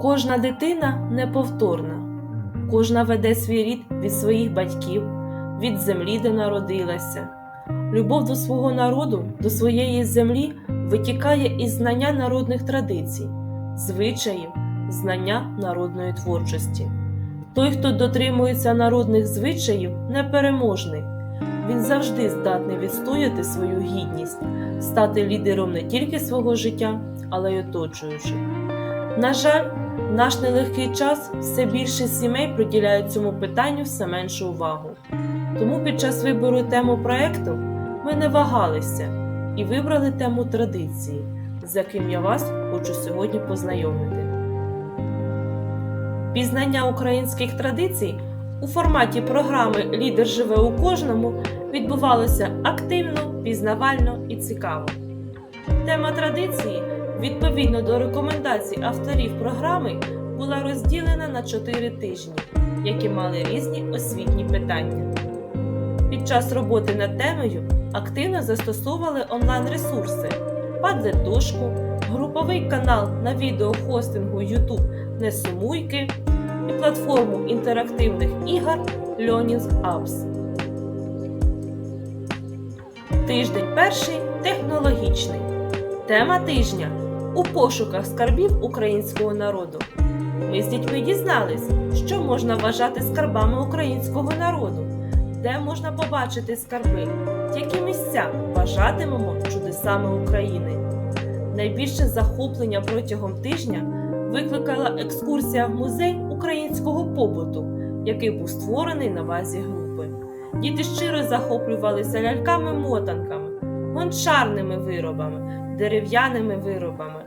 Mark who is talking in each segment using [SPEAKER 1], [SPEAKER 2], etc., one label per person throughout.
[SPEAKER 1] Кожна дитина неповторна, кожна веде свій рід від своїх батьків, від землі, де народилася. Любов до свого народу, до своєї землі витікає із знання народних традицій, звичаїв, знання народної творчості. Той, хто дотримується народних звичаїв, непереможний. Він завжди здатний відстояти свою гідність, стати лідером не тільки свого життя, але й оточуючих. На жаль, в наш нелегкий час все більше сімей приділяють цьому питанню все меншу увагу. Тому під час вибору тему проекту ми не вагалися і вибрали тему традиції, з яким я вас хочу сьогодні познайомити. Пізнання українських традицій у форматі програми Лідер живе у кожному відбувалося активно, пізнавально і цікаво. Тема традиції, відповідно до рекомендацій авторів програми, була розділена на 4 тижні, які мали різні освітні питання. Під час роботи над темою активно застосовували онлайн-ресурси, падлет-дошку, груповий канал на відеохостингу YouTube Не сумуйки і платформу інтерактивних ігор Learning Apps. Тиждень перший технологічний. Тема тижня у пошуках скарбів українського народу. Ми з дітьми дізнались, що можна вважати скарбами українського народу, де можна побачити скарби, які місця вважатимемо чудесами України. Найбільше захоплення протягом тижня викликала екскурсія в музей українського побуту, який був створений на базі групи. Діти щиро захоплювалися ляльками-мотанками, гончарними виробами, дерев'яними виробами,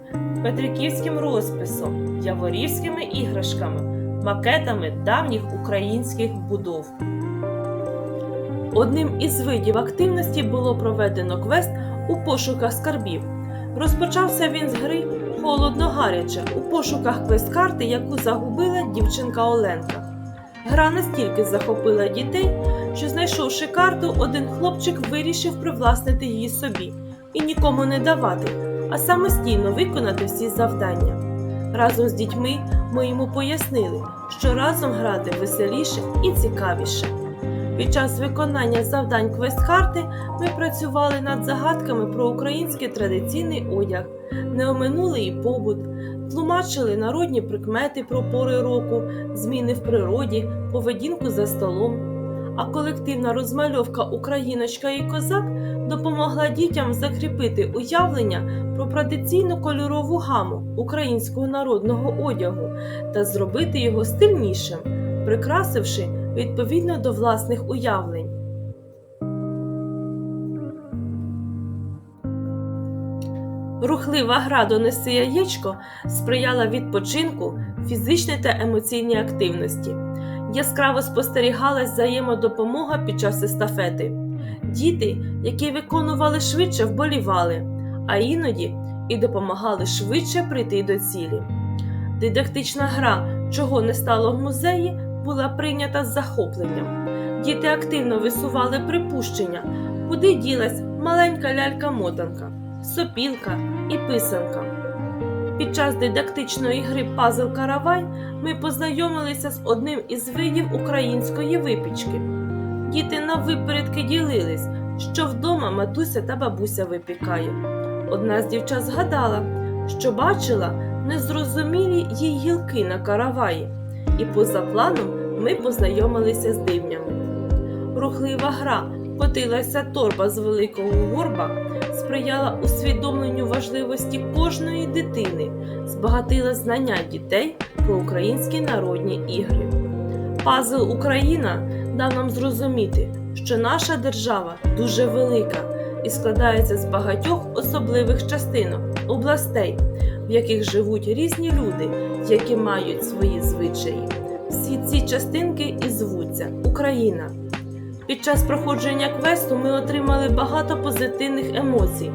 [SPEAKER 1] петриківським розписом, яворівськими іграшками, макетами давніх українських будов. Одним із видів активності було проведено квест у пошуках скарбів. Розпочався він з гри Холодно гаряче у пошуках квест-карти, яку загубила дівчинка Оленка. Гра настільки захопила дітей, що, знайшовши карту, один хлопчик вирішив привласнити її собі і нікому не давати, а самостійно виконати всі завдання. Разом з дітьми ми йому пояснили, що разом грати веселіше і цікавіше. Під час виконання завдань квест-карти ми працювали над загадками про український традиційний одяг, не оминули і побут, тлумачили народні прикмети про пори року, зміни в природі, поведінку за столом. А колективна розмальовка Україночка і козак допомогла дітям закріпити уявлення про традиційну кольорову гаму українського народного одягу та зробити його стильнішим, прикрасивши відповідно до власних уявлень. Рухлива гра «Донеси яєчко сприяла відпочинку, фізичній та емоційній активності. Яскраво спостерігалась взаємодопомога під час естафети. Діти, які виконували швидше, вболівали, а іноді і допомагали швидше прийти до цілі. Дидактична гра, чого не стало в музеї, була прийнята з захопленням. Діти активно висували припущення, куди ділась маленька лялька-мотанка, сопілка і писанка. Під час дидактичної гри Пазл Каравай ми познайомилися з одним із видів української випічки. Діти наввипередки ділились, що вдома матуся та бабуся випікає. Одна з дівчат згадала, що бачила незрозумілі їй гілки на караваї, і поза планом ми познайомилися з дивнями. Рухлива гра котилася торба з великого горба, сприяла усвідомленню важливості кожної дитини, збагатила знання дітей про українські народні ігри. Пазл Україна дав нам зрозуміти, що наша держава дуже велика і складається з багатьох особливих частинок, областей, в яких живуть різні люди, які мають свої звичаї. Всі ці частинки і звуться Україна. Під час проходження квесту ми отримали багато позитивних емоцій,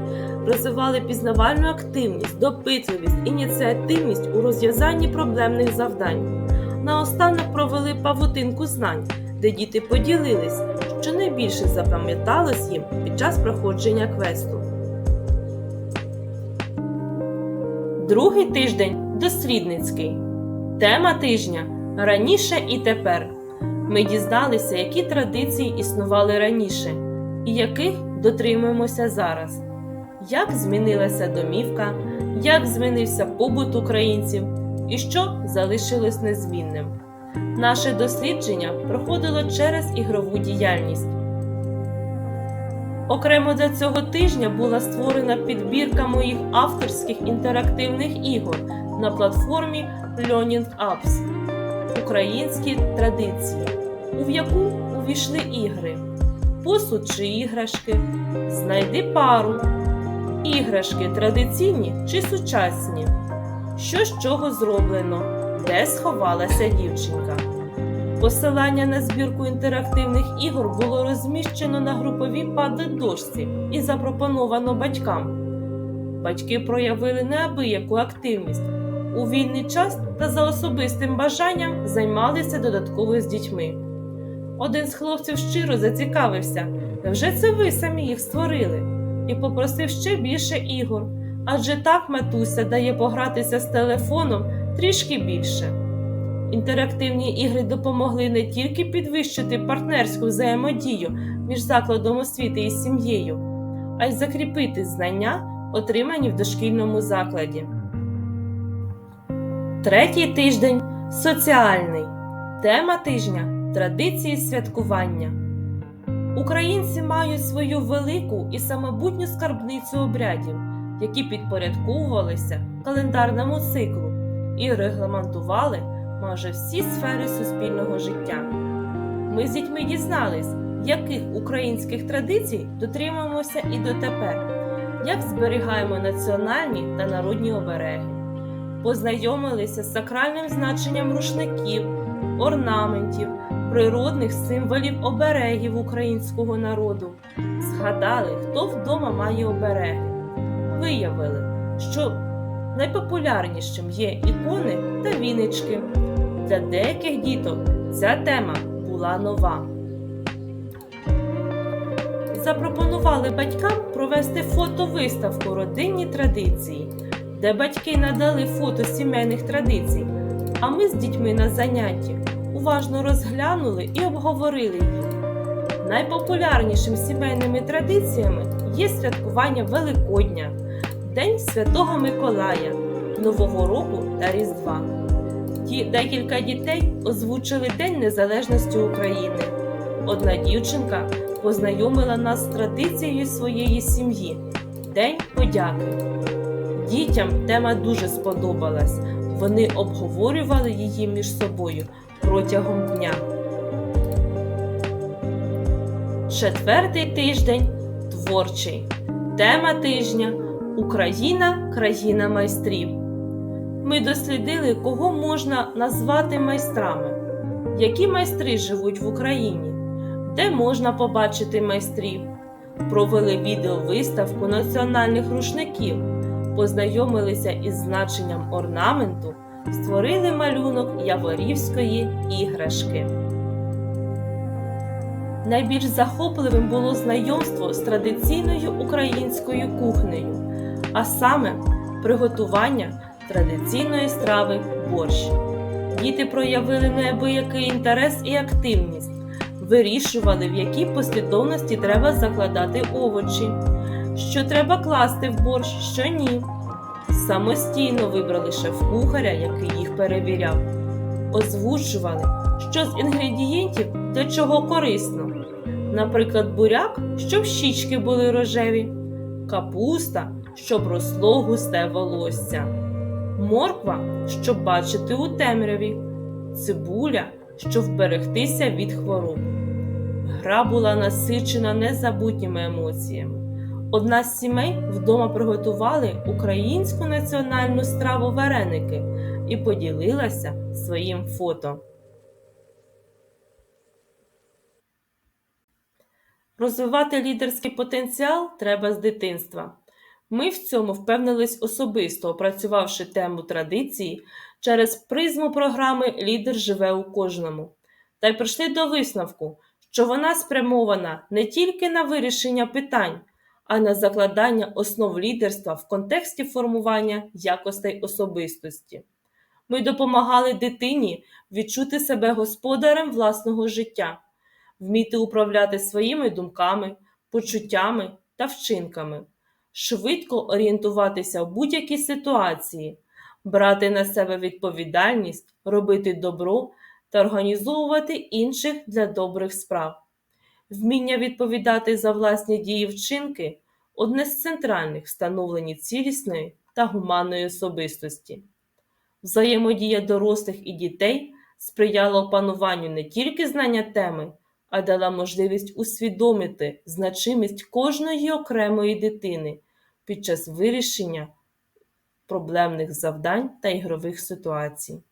[SPEAKER 1] розвивали пізнавальну активність, допитливість, ініціативність у розв'язанні проблемних завдань. Наостанок провели павутинку знань, де діти поділились, що найбільше запам'яталось їм під час проходження квесту. Другий тиждень дослідницький. Тема тижня раніше і тепер. Ми дізналися, які традиції існували раніше і яких дотримуємося зараз. Як змінилася домівка, як змінився побут українців і що залишилось незмінним. Наше дослідження проходило через ігрову діяльність. Окремо для цього тижня була створена підбірка моїх авторських інтерактивних ігор на платформі Learning Apps Українські традиції, у яку увійшли ігри Посуд чи іграшки, Знайди пару, іграшки традиційні чи сучасні, що з чого зроблено, де сховалася дівчинка. Посилання на збірку інтерактивних ігор було розміщено на груповій падлет-дошці і запропоновано батькам. Батьки проявили неабияку активність. У вільний час та за особистим бажанням займалися додатково з дітьми. Один з хлопців щиро зацікавився, невже це ви самі їх створили, і попросив ще більше ігор, адже так матуся дає погратися з телефоном трішки більше. Інтерактивні ігри допомогли не тільки підвищити партнерську взаємодію між закладом освіти і сім'єю, а й закріпити знання, отримані в дошкільному закладі. Третій тиждень соціальний. Тема тижня традиції святкування. Українці мають свою велику і самобутню скарбницю обрядів, які підпорядковувалися календарному циклу і регламентували майже всі сфери суспільного життя. Ми з дітьми дізнались, яких українських традицій дотримуємося і дотепер, як зберігаємо національні та народні обереги, познайомилися з сакральним значенням рушників, орнаментів, природних символів оберегів українського народу, згадали, хто вдома має обереги, виявили, що найпопулярнішим є ікони та вінички. Для деяких діток ця тема була нова. Запропонували батькам провести фотовиставку родинні традиції, де батьки надали фото сімейних традицій, а ми з дітьми на занятті уважно розглянули і обговорили їх. Найпопулярнішим сімейними традиціями є святкування Великодня, День Святого Миколая, Нового року та Різдва. Декілька дітей озвучили День Незалежності України. Одна дівчинка познайомила нас з традицією своєї сім'ї День подяки. Дітям тема дуже сподобалась. Вони обговорювали її між собою протягом дня. Четвертий тиждень творчий. Тема тижня Україна країна майстрів. Ми дослідили, кого можна назвати майстрами, які майстри живуть в Україні, де можна побачити майстрів. Провели відеовиставку національних рушників, познайомилися із значенням орнаменту, створили малюнок яворівської іграшки. Найбільш захопливим було знайомство з традиційною українською кухнею, а саме приготування традиційної страви борщ. Діти проявили неабиякий інтерес і активність, вирішували, в якій послідовності треба закладати овочі, що треба класти в борщ, що ні. Самостійно вибрали шеф-кухаря, який їх перевіряв, озвучували, що з інгредієнтів для чого корисно. Наприклад, буряк, щоб щічки були рожеві, капуста, щоб росло густе волосся морква, щоб бачити у темряві, цибуля, щоб вберегтися від хвороб. Гра була насичена незабутніми емоціями. Одна з сімей вдома приготували українську національну страву вареники і поділилася своїм фото. Розвивати лідерський потенціал треба з дитинства. Ми в цьому впевнились особисто, опрацювавши тему традиції через призму програми Лідер живе у кожному, та й прийшли до висновку, що вона спрямована не тільки на вирішення питань, а на закладання основ лідерства в контексті формування якостей особистості. Ми допомагали дитині відчути себе господарем власного життя, вміти управляти своїми думками, почуттями та вчинками, швидко орієнтуватися в будь-якій ситуації, брати на себе відповідальність, робити добро та організовувати інших для добрих справ. Вміння відповідати за власні дії вчинки одне з центральних встановлень цілісної та гуманної особистості. Взаємодія дорослих і дітей сприяла опануванню не тільки знання теми, а дала можливість усвідомити значимість кожної окремої дитини під час вирішення проблемних завдань та ігрових ситуацій.